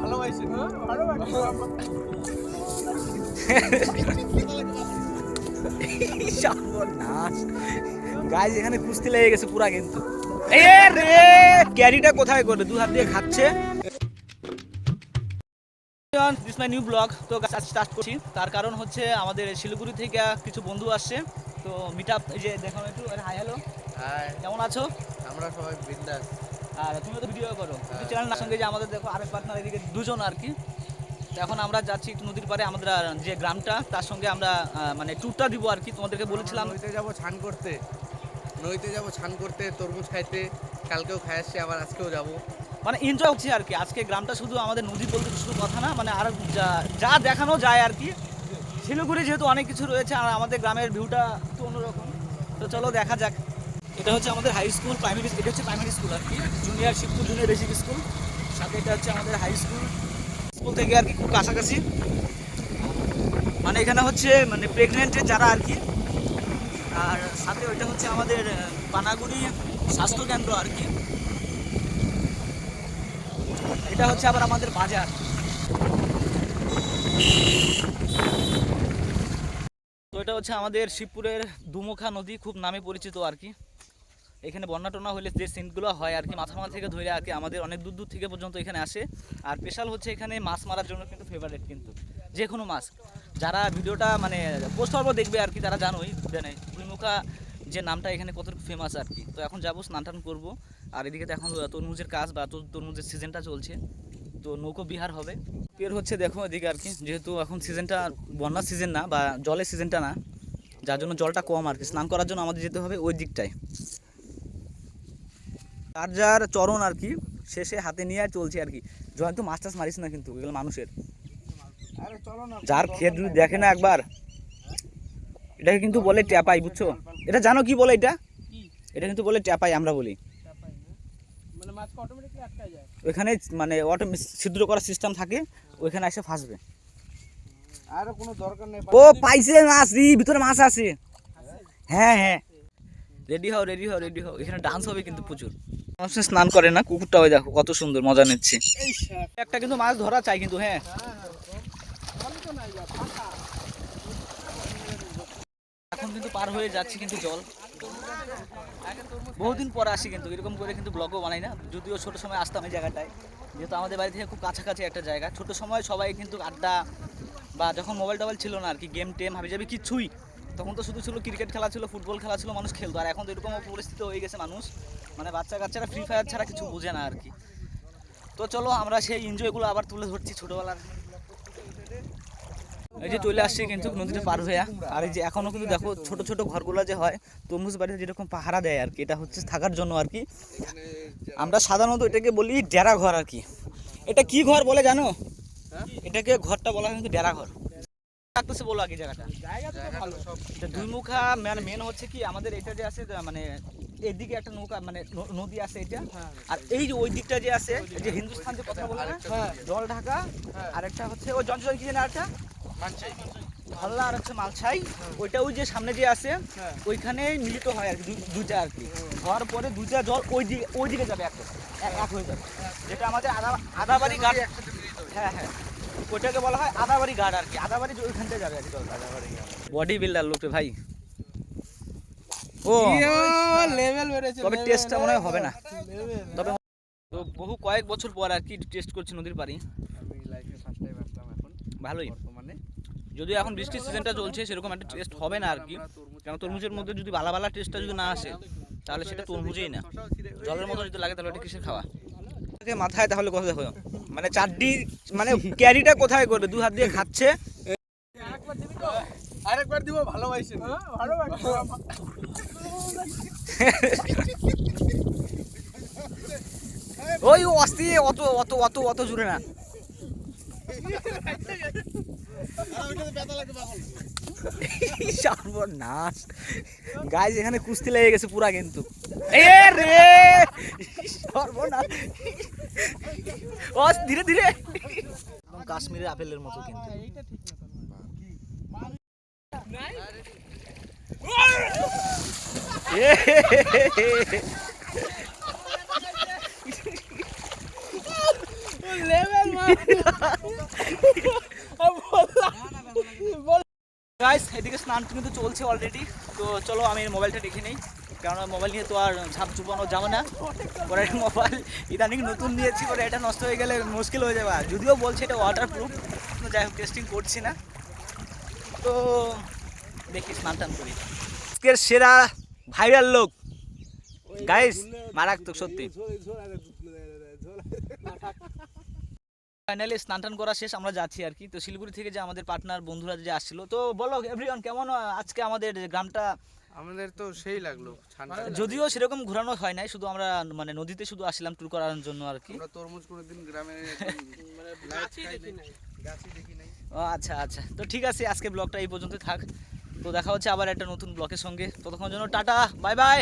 ভালোবাসে এখানে কুস্তি লেগে গেছে পুরা কিন্তু। এ রে ক্যারিটা কোথায় করে দু হাত দিয়ে খাচ্ছে দিস মাই নিউ ব্লগ তো স্টার্ট করছি। তার কারণ হচ্ছে আমাদের শিলিগুড়ি থেকে কিছু বন্ধু আসছে। তো মিট আপ যে দেখো একটু হাই হ্যালো হাই কেমন আছো? আমরা সবাই বিন্দাস। আর তুমি তো ভিডিও করো। চ্যানেল সঙ্গে যে আমাদের দেখো আরেক পার্টনার এদিকে দুজন আর কি। এখন আমরা যাচ্ছি একটু নদীর পাড়ে আমাদের যে গ্রামটা তার সঙ্গে আমরা মানে ট্যুরটা দিব আর কি তোমাদেরকে বলেছিলাম। নইতে যাব ছান করতে। নইতে যাব ছান করতে তরমুজ খাইতে। কালকেও খাই আসছি আবার আজকেও যাব। মানে এনজয় হচ্ছে আর কি। আজকে গ্রামটা শুধু আমাদের নদী বলতে শুধু কথা না মানে আর যা যা দেখানো যায় আর কি। শিলিগুড়ি যেহেতু অনেক কিছু রয়েছে আর আমাদের গ্রামের ভিউটা একটু অন্যরকম। তো চলো দেখা যাক। এটা হচ্ছে আমাদের হাই স্কুল প্রাইমারি এটা হচ্ছে প্রাইমারি স্কুল আর কি। Junior Shibpur junior basic school সাথে এটা হচ্ছে আমাদের হাই স্কুল স্কুল থেকে আর কি খুব কাছাকাছি। মানে এখানে হচ্ছে মানে প্রেগনেন্টের যারা আর কি, আর সাথে ওইটা হচ্ছে আমাদের পানাগুড়ি স্বাস্থ্য কেন্দ্র আর কি। এটা হচ্ছে আবার আমাদের বাজার। তো এটা হচ্ছে আমাদের শিবপুরের দুমুখা নদী, খুব নামে পরিচিত আর কি। এখানে বন্যা টন্যা হলে যে সিনগুলো হয় আর কি মাথামাল থেকে ধরে আর কি আমাদের অনেক দূর দূর থেকে পর্যন্ত এখানে আসে। আর স্পেশাল হচ্ছে এখানে মাছ মারার জন্য কিন্তু ফেভারিট কিন্তু, যে কোনো মাছ। যারা ভিডিওটা মানে পোস্ট পর্ব দেখবে আর কি, তারা জানোই, জানে। দুইমুখা যে নামটা এখানে কত ফেমাস আর কি। তো এখন যাব, স্নান টান করব। আর এদিকে তো এখন তরমুজের কাজ বা তর- তরমুজের সিজনটা চলছে। তো নৌকো বিহার হবে। পের হচ্ছে দেখো এদিকে আর কি, যেহেতু এখন সিজনটা বন্যার সিজন না বা জলের সিজনটা না, যার জন্য জলটা কম আর কি। স্নান করার জন্য আমাদের যেতে হবে ওই দিকটায়। যার যার চরণ আর কি শেষে হাতে নিয়ে আর চলছে আর কি। জয়ন্ত মাছ টাছ মারিস না কিন্তু এগুলো মানুষের। যার ক্ষেত যদি দেখে না একবার এটাকে কিন্তু বলে ট্যাপাই বুঝছ? এটা জানো কি বলে এটা? এটা কিন্তু বলে ট্যাপাই আমরা বলি। মানে ওইখানে মানে অটো ছিদ্র করার সিস্টেম থাকে ওইখানে এসে ফাঁসবে। আর কোনো দরকার নেই ও পাইছে মাছ রি ভিতরে মাছ আছে। হ্যাঁ হ্যাঁ। রেডি হও রেডি হও রেডি হও। এখানে ডান্স হবে কিন্তু প্রচুর। মানুষ স্নান করে না, কুকুরটা ওই দেখো, কত সুন্দর, মজা নিচ্ছে। একটা কিন্তু মাছ ধরা চাই কিন্তু হ্যাঁ। এখন কিন্তু পার হয়ে যাচ্ছে কিন্তু জল। বহুদিন পরে আসি কিন্তু, এরকম করে কিন্তু ব্লগও বানাই না। যদিও ছোট সময় আসতাম এই জায়গাটায়, যেহেতু আমাদের বাড়ি থেকে খুব কাছাকাছি একটা জায়গা। ছোট সময় সবাই কিন্তু আড্ডা বা যখন মোবাইল টোবাইল ছিল না আর কি গেম টেম হাবি যাবি কিছুই তখন তো শুধু ছিল ক্রিকেট খেলা ছিল ফুটবল খেলা ছিল মানুষ খেলতো। আর এখন তো এরকম পরিস্থিতি হয়ে গেছে মানুষ মানে বাচ্চা কাচ্চারা ফ্রি ফায়ার ছাড়া কিছু বোঝে না আর কি। তো চলো আমরা সেই এনজয়গুলো আবার তুলে ধরছি ছোটোবেলার। এই যে চলে আসছে কিন্তু নদীটা পার হয়ে আর এই যে এখনও কিন্তু দেখো ছোট ছোট ঘরগুলো যে হয় তরমুজ বাড়িতে যেরকম পাহারা দেয় আর কি এটা হচ্ছে থাকার জন্য আর কি। আমরা সাধারণত এটাকে বলি ডেরা ঘর আর কি। এটা কি ঘর বলে জানো? এটাকে ঘরটা বলা হয় কিন্তু ডেরা ঘর থাকতেছে বলো আগে জায়গাটা। দুই মুখা মানে মেন হচ্ছে কি আমাদের এটা যে আছে মানে এদিকে একটা নৌকা মানে নদী আছে এটা। আর এই যে ওই দিকটা যে আছে যে হিন্দুস্তান যে কথা বলে না? জল ঢাকা আর একটা হচ্ছে ওই জঞ্চল কি জানে আরেকটা ভাল্লা আর হচ্ছে মালছাই। ওইটা ওই যে সামনে যে আছে হ্যাঁ। ওইখানে মিলিত হয় আর কি দুইটা আর কি। হওয়ার পরে দুইটা জল ওই দিকে ওই দিকে যাবে একটা এক এক হয়ে যাবে। যেটা আমাদের আধা আধাবাড়ি ঘাট হ্যাঁ হ্যাঁ। ওইটাকে বলা হয় আদাবাড়ি ঘাট আর কি। আদাবাড়ি যে ওইখান থেকে যাবে আর কি জল বডি বিল্ডার লোকটা ভাই। ও। লেভেল বেড়েছে তবে টেস্টটা মনে হবে না। তবে তো বহু কয়েক বছর পর আর কি টেস্ট করছি নদীর পাড়ি। আমি লাইফে ফার্স্ট টাইম আসলাম এখন ভালোই। বর্তমানে। যদিও এখন বৃষ্টির সিজনটা চলছে সেরকম একটা টেস্ট হবে না আর কি। কারণ তরমুজের মধ্যে যদি বালা বালা টেস্টটা যদি না আসে তাহলে সেটা তরমুজেই না। জলের মতো যদি লাগে তাহলে এটা কিসের খাওয়া? মাথায় তাহলে কথা দেখো। মানে চারটি মানে ক্যারিটা কোথায় করবে? দু হাত দিয়ে খাচ্ছে। আরেকবার দিব ভালোবাসে। ভালোবাসে। ওই অস্তি অত অত অত অত জুড়ে না। সর্বনাশ। গাইজ এখানে কুস্তি লেগে গেছে পুরা কিন্তু। এ রে! সর্বনাশ ও ধীরে ধীরে। একদম কাশ্মীরের আপেলের মতো কিন্তু। গাইস এদিকে স্নান কিন্তু চলছে অলরেডি তো চলো আমি মোবাইলটা দেখে নেই। কারণ মোবাইল নিয়ে তো আর ঝাপ চুপানো যাবে না। পরে মোবাইল ইদানিং নতুন নিয়েছি পরে এটা নষ্ট হয়ে গেলে মুশকিল হয়ে যাবে। যদিও বলছে এটা ওয়াটার প্রুফ যাই হোক টেস্টিং করছি না। তো দেখি, স্নান টান করি। আজকের সেরা ভাইরাল লোক। গাইস মারাত্মক, সত্যি। ফাইনালি স্নান টান করা শেষ, আমরা যাচ্ছি আর কি। তো শিলিগুড়ি থেকে যে আমাদের পার্টনার বন্ধুরা যে আসছিল। তো বলো এভরিওয়ান কেমন আজকে আমাদের গ্রামটা আমাদের তো সেই লাগল ছান যদিও সেরকম ঘোরানো হয় নাই শুধু আমরা মানে নদীতে শুধু আসলাম ট্যুর করার জন্য আর কি। আমরা তরমুজ কোনোদিন গ্রামে মানে গাছই দেখি নাই। গাছই দেখি নাই। ও আচ্ছা আচ্ছা। তো ঠিক আছে আজকে ব্লগটা এই পর্যন্ত থাক। তো দেখা হচ্ছে আবার একটা নতুন ব্লকের সঙ্গে। ততক্ষণ জন্য টাটা বাই বাই।